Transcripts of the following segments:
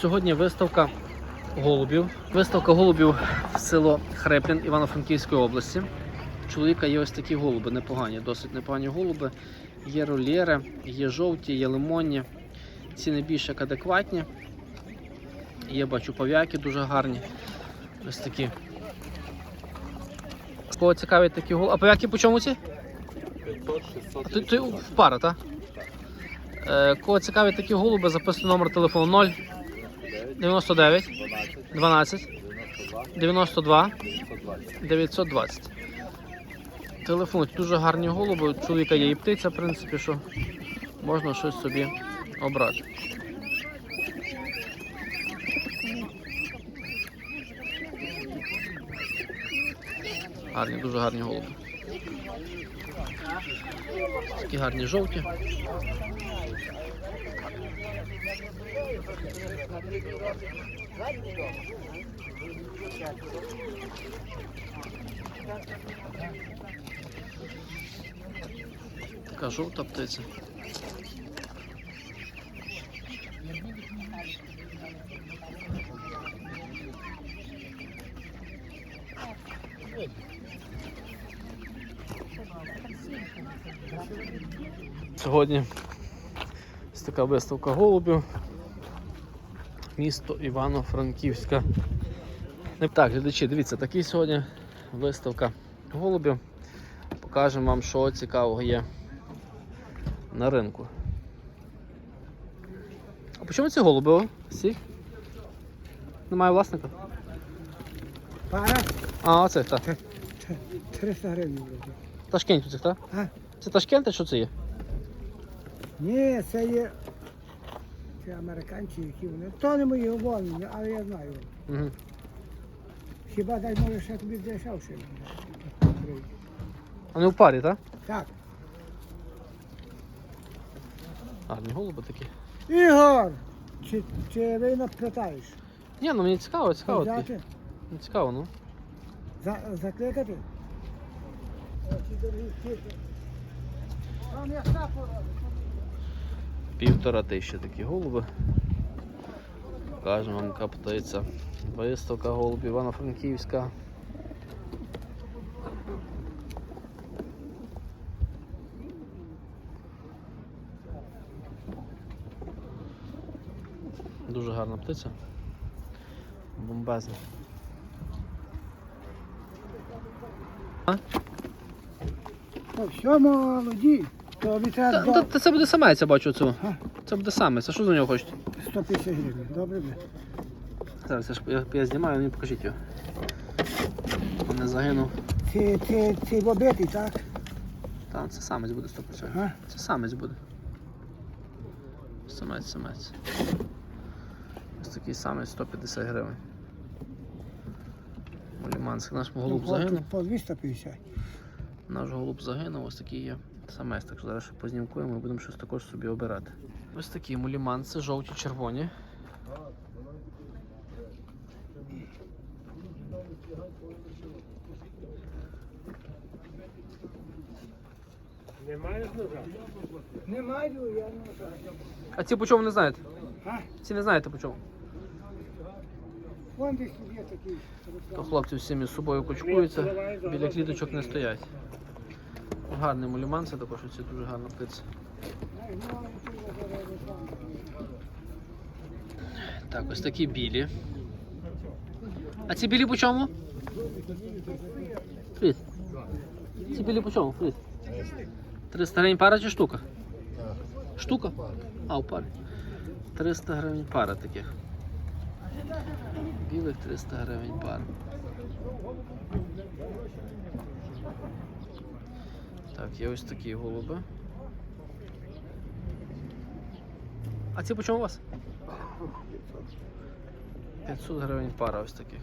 Сьогодні виставка голубів. Виставка голубів в село Хреплін Івано-Франківської області. У чоловіка є ось такі голуби, непогані, досить непогані голуби. Є рольєри, є жовті, є лимонні. Ціни більш як адекватні. Є, бачу, пав'яки дуже гарні. Ось такі. Кого цікавить такі голуби? А пав'яки по чому ці? 500, 600. А ти, ти в пара, так? Е, кого цікавить такі голуби, записуй номер телефону 0 99 12, 12 92, 92 920. 920. Телефонують дуже гарні голуби. Чоловіка є і птиця, в принципі, що можна щось собі обрати. Гарні, дуже гарні голуби. Такі гарні жовті. Така жовта птиця. Сьогодні ось така виставка голубів. Місто Івано-Франківська. Так, глядачі, дивіться, такий сьогодні виставка голубів. Покажемо вам, що цікавого є на ринку. А по чому ці голуби? Всі? Немає власника? Пара А, оце так. 300 гривень. Ташкент цих, так? Це Ташкент, що це є? Ні, це є. Це американці, які вони. То не мої увольнені, але я знаю. Угу. Хіба дай може ще тобі дешевше. Вони в парі, так? Так. Гарні голуби такі. Ігор! Чи, чи ви нас питаєш? Ні, ну мені цікаво, цікаво. такі. Взяти? Ну, Цікаво, ну. За, закликати? О, ці дорогі птиці. Там я сапу Півтора тисячі такі голуби. Кажемо вам, птиця. Виставка голубів Івано-Франківська. Дуже гарна птиця. Бомбезна. Все молоді. То Та, та, та це буде самець, я бачу цю. Це буде самець. А що за нього хочете? 150 гривень. Добре? бе? Зараз я, ж, я, я знімаю, мені покажіть його. Не загинув. Це, це, це бобити, так? Та, це самець буде 100%. А? Це самець буде. Самець, самець. Ось такий самець 150 гривень. Моліманський. Наш голуб Ну, загинув. По 250. Наш голуб загинув, ось такий є самець. Так що зараз ще познімкуємо і будемо щось також собі обирати. Ось такі муліманці, жовті, червоні. Не маю, я не знаю. А ці по чому не знаєте? А? Ці не знаєте по чому? Вон десь є такий. То хлопці всі між собою кучкуються, біля кліточок не стоять. Гарний муліман, це також оці дуже гарна птиця. Так, ось такі білі. А ці білі по чому? Привіт. Ці білі по чому? Привіт. 300 гривень пара чи штука? Штука? А, у парі. 300 гривень пара таких. Білих 300 гривень пара. Так, є ось такі голуби. А ці по чому у вас? 500 гривень пара ось таких.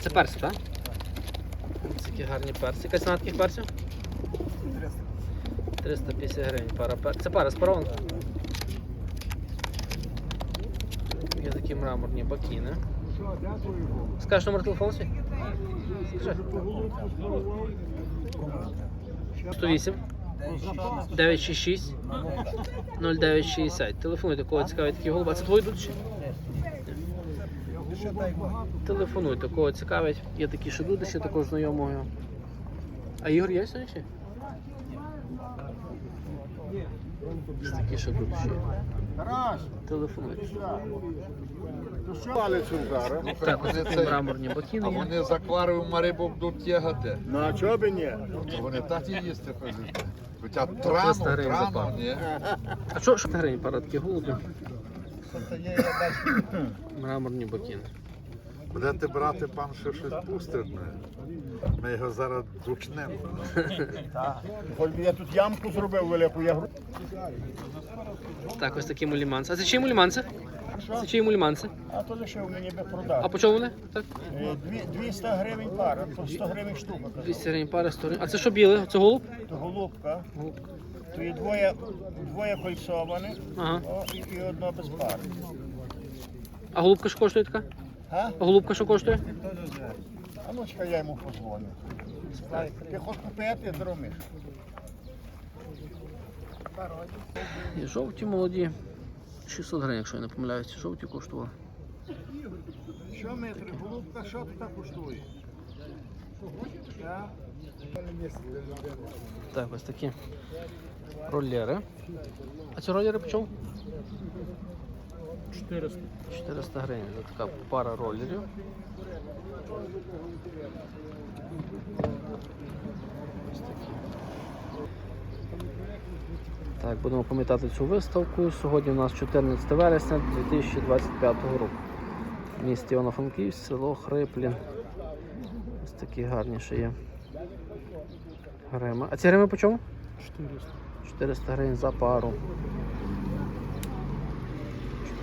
Це перси, так? Ось Такі гарні перси. Яка ціна таких персів? 350 гривень пара персів. Це пара спарована? Є такі мраморні бакіни. Скажеш номер телефону свій? Скажи. 108 966 0960. Телефонуйте, кого цікавить такі голуби. Це твої тут ще? Телефонуйте, кого цікавить. Є такі шедуди, ще також знайомого. А Ігор є сьогодні? ще? Ось такі ще. Телефонуйте. Палець удар. Так, ось такі мраморні А є. вони з акваріума рибу будуть тягати. Ну а чого б ні? То вони так і їсти ходять. Хоча 300 трану, пару. ні. А що, що гривень пара голубів? Мраморні бокіни. Будете брати, пан ще щось пустить. Ми, його зараз дучнемо. Я тут ямку зробив велику, я гру. Так, ось такі муліманці. А це чиї муліманці? Це чиї муліманці? А то лишив мені би А по чому вони? Так? Е, дві- 200 гривень пара, то 100 гривень штука. казав. 200 гривень пара, 100 гривень. А це що біле? Це голуб? То голубка, Голубка. то є двоє, двоє кольцованих Ага. о, і, і одно без пари. А голубка що коштує така? А? Голубка що коштує? А ну чекай, я йому позвоню. Ти хочеш купити, дромиш. І жовті молоді. 600 гривень, якщо я не помиляюся. Жовті коштували. Що метри, голубка, що тут так коштує? Так? Ось такі ролери. А ці ролери по чому? 400. 400 гривень за така пара ролерів. Ось такі. Так, будемо пам'ятати цю виставку. Сьогодні у нас 14 вересня 2025 року. В місті Івано-Франківськ, село Хриплін. Ось такі гарні ще є. Грими. А ці грими по чому? 400. 400 гривень за пару.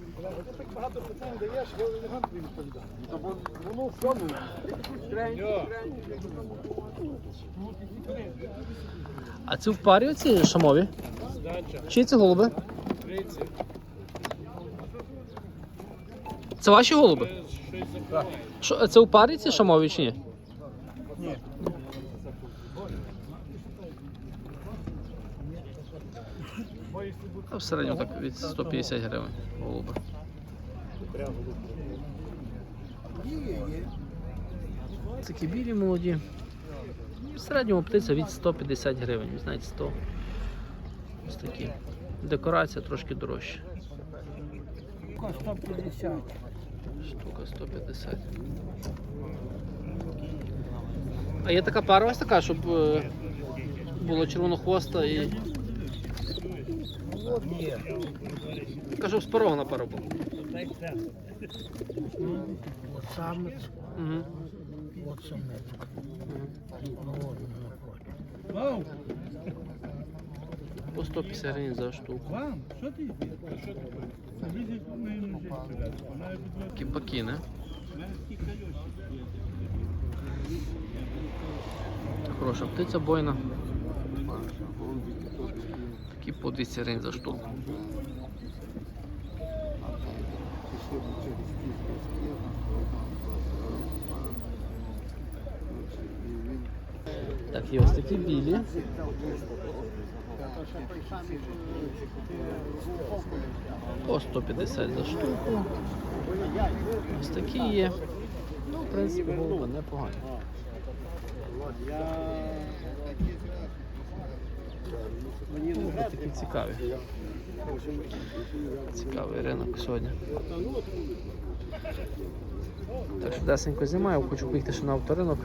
гривень. Так. Такі голуби. А це в парі оці шамові? Чи це голуби? Це ваші голуби? Що, це у парі ці шамові чи? Ні. А в середньому так від 150 гривень голуби. Такі білі молоді. В середньому птиця від 150 гривень, знаєте, 100. Ось такі. Декорація трошки дорожча. Штука 150. Штука 150. А є така пара ось така, щоб е, було червонохвоста і. Кажу, спарована пара була. От самець, Угу. от самець. По 150 гривень за штуку. Такі бакіни. Хороша птиця бойна. Такі по 200 гривень за штуку. Так, є ось такі білі. По 150 за штуку. Ось такі є. Ну, в принципі, голуби непогані. Голуби такі цікаві. Цікавий ринок сьогодні. Так що десенько знімаю, хочу поїхати ще на авторинок.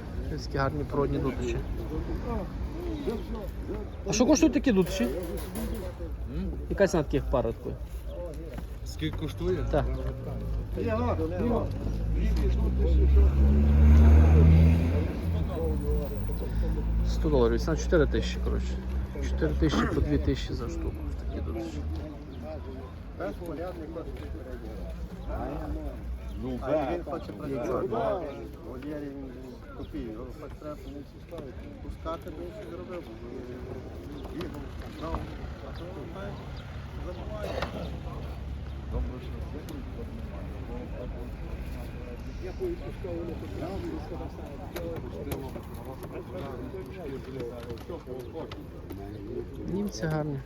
Такі гарні природні дутичі. А що коштують такі дутичі? Яка ціна таких пар такої? Скільки коштує? Так. Сто доларів, ціна 4 тисячі, коротше. 4 тисячі по 2 тисячі за штуку. Такі дутичі. А він хоче працювати. Вольєрі він копій. Його хоч треба пускати, він зробив. бо він Бігав. А то забуває. Добре, що це Німці гарні.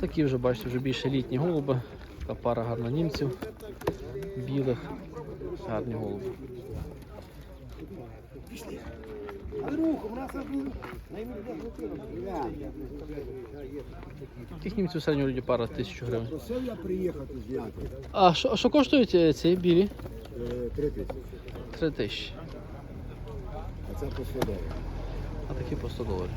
Такі вже, бачите, вже більше літні голуби. Така пара гарна німців. Білих. Гарні голуби. Тих німців середньо люди пара тисячу гривень. Просив я приїхати зняти. А що, а що коштують е, ці білі? Три тисячі. Три тисячі. А це по 100 доларів. А такі по 100 доларів.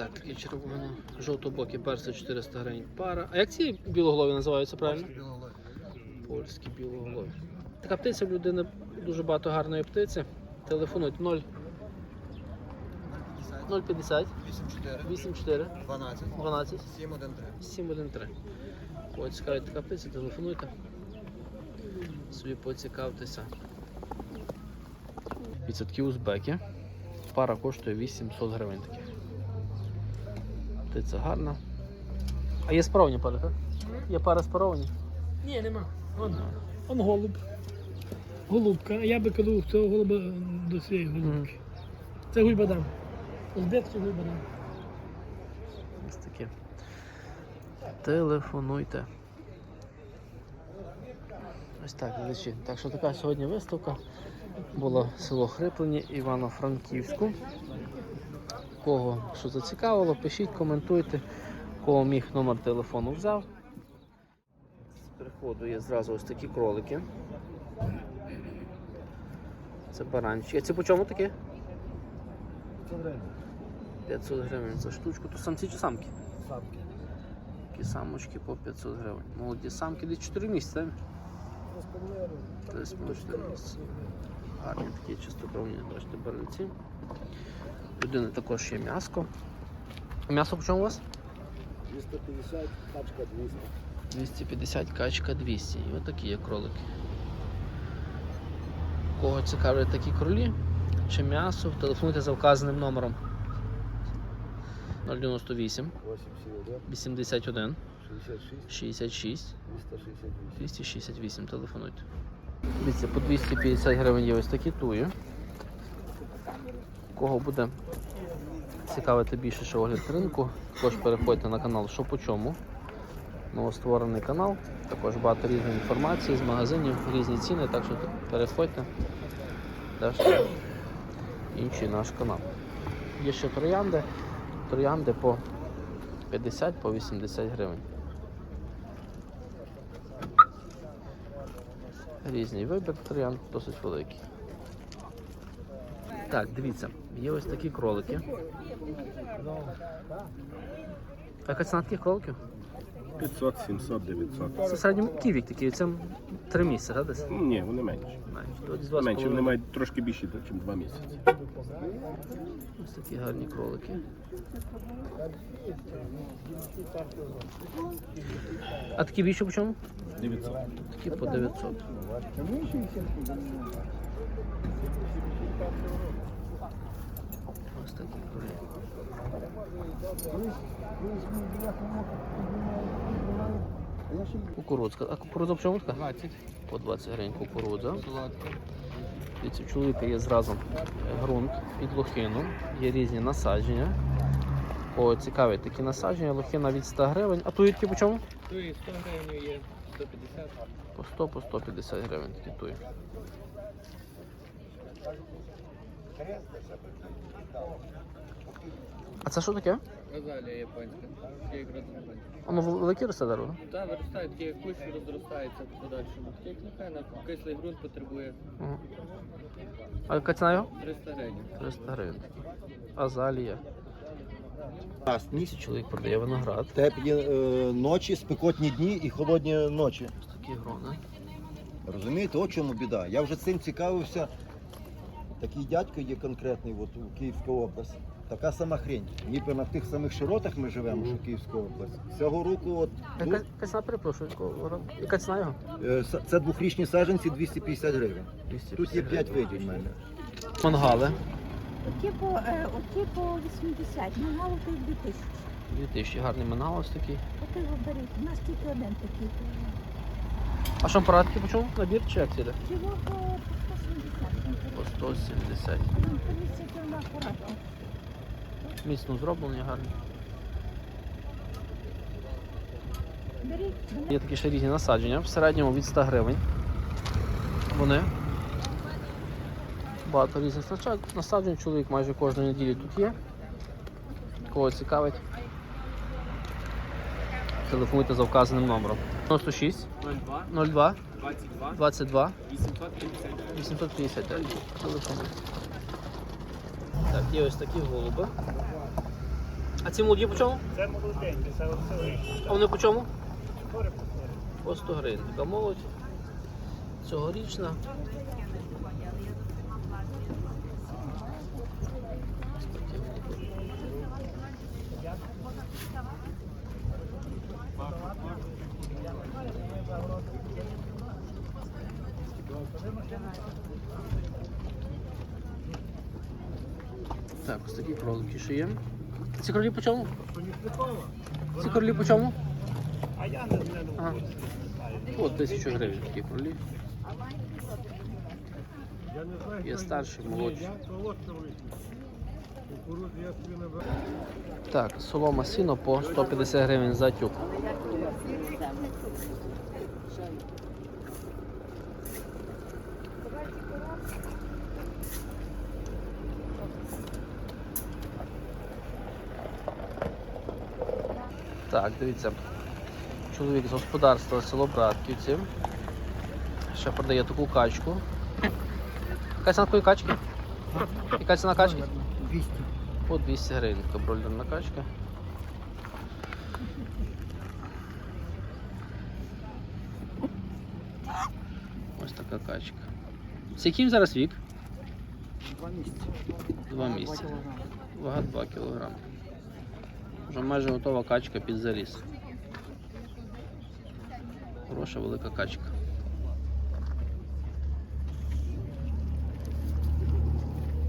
Так, такі червоно. Жовтобокі перси 400 гривень пара. А як ці білоголові називаються правильно? Польські білоголові. Така птиця в людини дуже багато гарної птиці. Телефонують 0 050 84, 84 12, 12 7, 1, 3. 713. Кого цікавить така птиця, телефонуйте. Собі поцікавтеся. Відсотки узбеки. Пара коштує 800 гривень таких. Птиця гарна. А є спаровані пари, так? Є пара спаровані? Ні, нема. Он, он голуб. Голубка. А я би коли цього голуба до цієї голубки. Це гуйбадан. Узбецький гуйбадан. Ось таке. Телефонуйте. Ось так, глядачі. Так що така сьогодні виставка. Було село Хриплені Івано-Франківську. Кого що зацікавило, пишіть, коментуйте. Кого міг номер телефону взяв. З приходу є зразу ось такі кролики. Це баранчики. А ці по чому такі? 500 гривень за штучку. То самці чи самки? Сапки. Такі самочки по 500 гривень. Молоді самки десь 4 місяці. Десь по 4 місяці. Гарні такі чистокровні, бачите, баранці. Людини також є м'яско. М'ясо по чому у вас? 250, тачка 200. 250, качка 200. І отакі є кролики. Кого цікавлять такі кролі чи м'ясо, телефонуйте за вказаним номером 098 81, 81 66, 66 268. 268 телефонуйте. Дивіться, по 250 гривень є ось такі туї. Кого буде цікавити більше що огляд ринку, також переходьте на канал Що по чому. Новостворений канал, також багато різної інформації з магазинів, різні ціни, так що переходьте. Теж інший наш канал. Є ще троянди. Троянди по 50 по 80 гривень. Різний вибір троянд, досить великий. Так, дивіться, є ось такі кролики. Яка ціна таких кроликів? 500, 700, 900. Це середньо який вік такий, це три місяці, так? Десь? Ні, вони менші. Менше. Менші, вони мають трошки більше, ніж 2 місяці. Ось такі гарні кролики. А такі більше по чому? 900. Такі по 900. Ось такі кролики. Кукурудзка. А кукурудза така? 20. По 20 гривень кукурудза. Дивіться, у чоловіка є зразу ґрунт під лохину, є різні насадження. О, цікаві такі насадження, лохина від 100 гривень. А туїтки по чому? Туї 100 гривень є, 150. По 100 по 150 гривень такі туї. А це що таке? Розалія японська. Такі як розростається. Воно велике росте дерево? Та виростає, такі як кущ розростається в подальшому. Такі як нехай на кислий ґрунт потребує Ага. А яка ціна його? 300 гривень. 300 гривень. Азалія. Власність, Чоловік продає виноград. теплі е, ночі, спекотні дні і холодні ночі. Ось такі грони. Розумієте, от чому біда. Я вже цим цікавився. Такий дядько є конкретний от, у Київській області. Така сама хрень. Ніби на тих самих широтах ми живемо, що Київська область. Цього року от, Яка, яка ціна, перепрошую, яка ціна його? ну, е, с- це двохрічні саджанці 250 гривень. Тут є 5 видів в мене. Мангали. Оті по, е, оті по 80, мангал то 2000. 2000, гарний мангал ось такий. Оти його беріть, у нас тільки один такий. А шампарадки по чому? Набір чи як? Чого по 170? По 170. Ну. Міцно зроблені, гарні. Є такі ще різні насадження, в середньому від 100 гривень. Вони. Багато різних насаджень. Чоловік майже кожної неділі тут є. Кого цікавить. Телефонуйте за вказаним номером. 96 02 02 22 22 859. 859. Так, є ось такі голуби. А ці молоді по чому? Це молоденькі, це оце А вони по чому? По 100 гривень. Така молодь. Цьогорічна. Так, ось такі кролики ще є. Ці кролі по чому? Ці кролі по чому? А я не знаю. От тисячу гривень такі кролі. Є старші, молодші. Так, солома сіно по 150 гривень за тюк. Так, дивіться. Чоловік з господарства село Братківці. Ще продає таку качку. Яка ціна такої качки? Яка ціна качки? 200. По 200 гривень така бройлерна качка. Ось така качка. Їм зараз вік? Два місяці. Два місяці. Вага 2 кг. Вже майже готова качка під заріз. Хороша велика качка.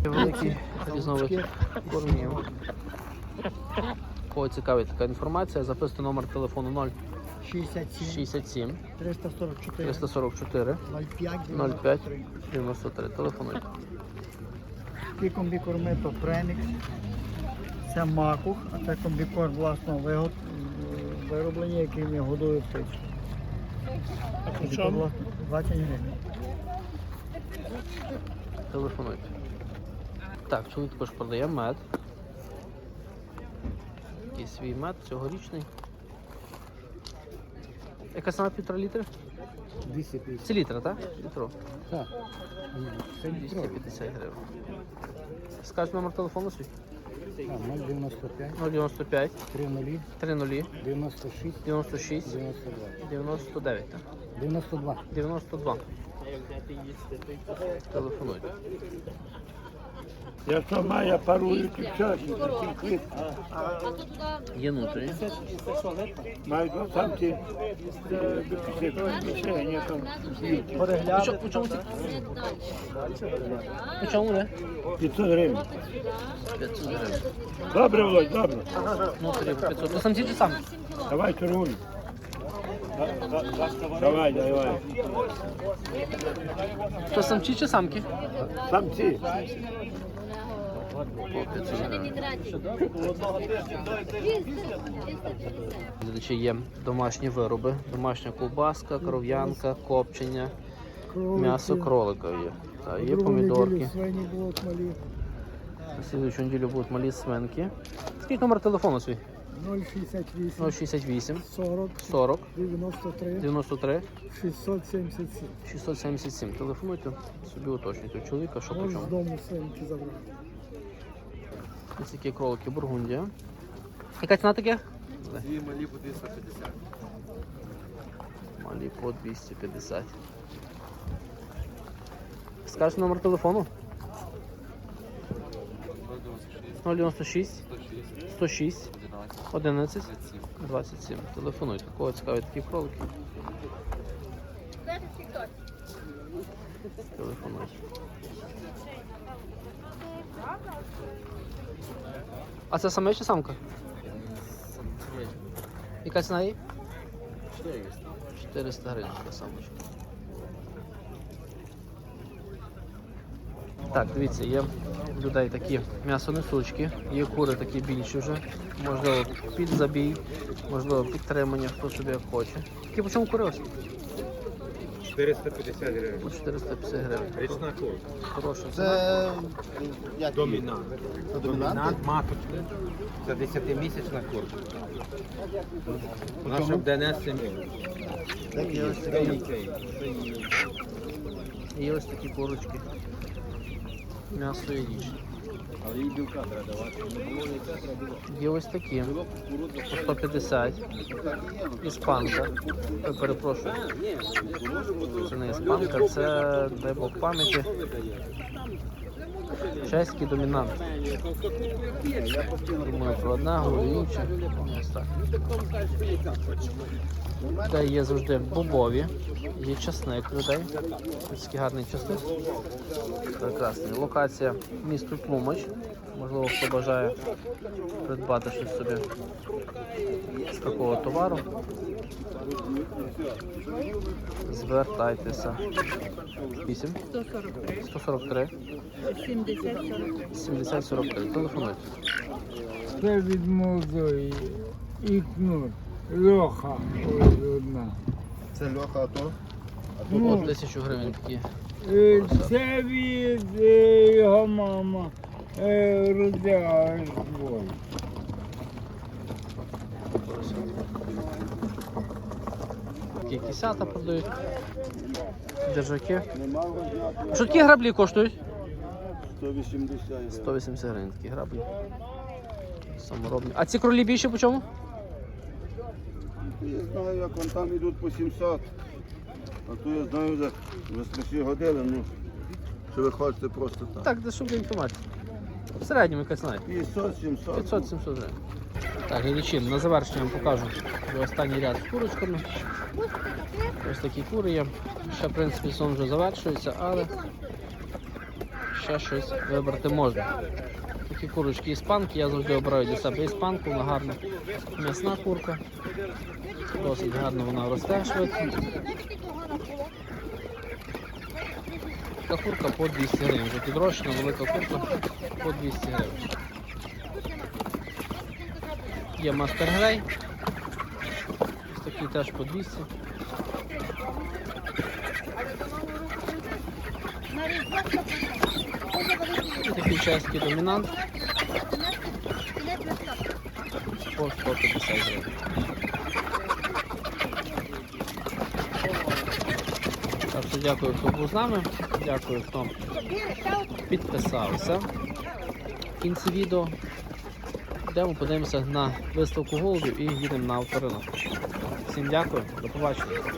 Великий різновид кормів. Кого цікавить така інформація, записуйте номер телефону 67, 067 344, 344 05, 05 93. Телефонуйте. Ті комбікорми то премікс, це макух, а це комбікорм власного вигод- вироблення, яким я годую птицю. А по чому? 20 гривень. Телефонуйте. Так, чоловік також продає мед. Такий свій мед цьогорічний. Яка ціна півтора літри? 250. Це літра, так? Літро. Так. Це 250 гривень. Скажіть номер телефону свій? 095, 095 30, 30 96, 96 92. 99, так? 92. 92. Телефонуйте. Я що маю парую часі, Є внутрі. маю два самці, мішені там По чому- по чому ці? По чому не? 500 гривень. 500 гривень. Добре, Володь, добре. Внутрі по 500. То самці чи самки? Давай торгуй. Давай, давай. То самці чи самки? Самці. По 500 гривень. Глядачі є домашні вироби, домашня ковбаска, кров'янка, копчення, м'ясо кролика є. Та, є помідорки. На слідуючу неділю будуть малі свинки. Скільки номер телефону свій? 068, 068 40, 40 93, 93 677. 677. Телефонуйте, собі уточнюйте у чоловіка, що по з чому. дому свинки забрати. Ось такі кролики Бургундія. Яка ціна таке? Ці малі по 250. Малі по 250. Скажеш номер телефону? 096 106 11 27. Телефонуйте. Кого цікавить такі кролики? Телефонуйте. А це саме чи самка? Яка ціна її? 400 гривень така самочка. Так, дивіться, є в людей такі м'ясонесучки, є кури такі більші вже, можливо, під забій, можливо, підтримання, хто собі хоче. Які по чому кури ось? 450 гривень. По 450 гривень. Річна курка. Хороша. Це як Домінант. Це домінант? маточний. Це 10-місячна курка. Наша в ДНС сім'ї. Є ось такі, є ось такі курочки. М'ясо яєчне. Є ось такі. По 150. Іспанка. Ой, перепрошую. Це не іспанка, це дай Бог пам'яті. Чеський домінант. Думаю про одне, говорю інше. Ось так. Де є завжди бобові, є часник людей. Такий гарний часник. Прекрасний. Локація місто Тлумач. Можливо, хто бажає придбати щось собі з такого товару. Звертайтеся. 8 143, 143 70, 43. Телефонуйте. Це від молодої. І кнут. Льоха одна. Це льоха АТО. По Ну, 1000 гривень такі. е, це від е, його мама е, родила двоє. Такі кисята продають. Держаки. Що такі граблі коштують? 180 гривень. 180 гривень такі граблі. Саморобні. А ці кролі більше по чому? Я знаю, як вон там йдуть по 700. А то я знаю вже, вже страшні години, ну. Що ви хочете просто так. Так, де щоб інформація. В середньому якась знає. 500, 700. 500-700 гривень. Так, глядачі, на завершення вам покажу останній ряд з курочками. Ось такі кури є. Ще, в принципі, сон вже завершується, але ще щось вибрати можна. Такі курочки іспанки, я завжди обираю для себе іспанку, вона гарна м'ясна курка. Досить гарно вона росте швидко. Така курка по 200 гривень. Вже підрощена, велика курка по 200 гривень. Є мастер грей. Ось такий теж по 200. Такий чеський домінант. По 150 гривень. Так що дякую, хто був з нами. Дякую, хто підписався. В кінці відео Йдемо подивимося на виставку голубів і їдемо на авторинок. Всім дякую, до побачення.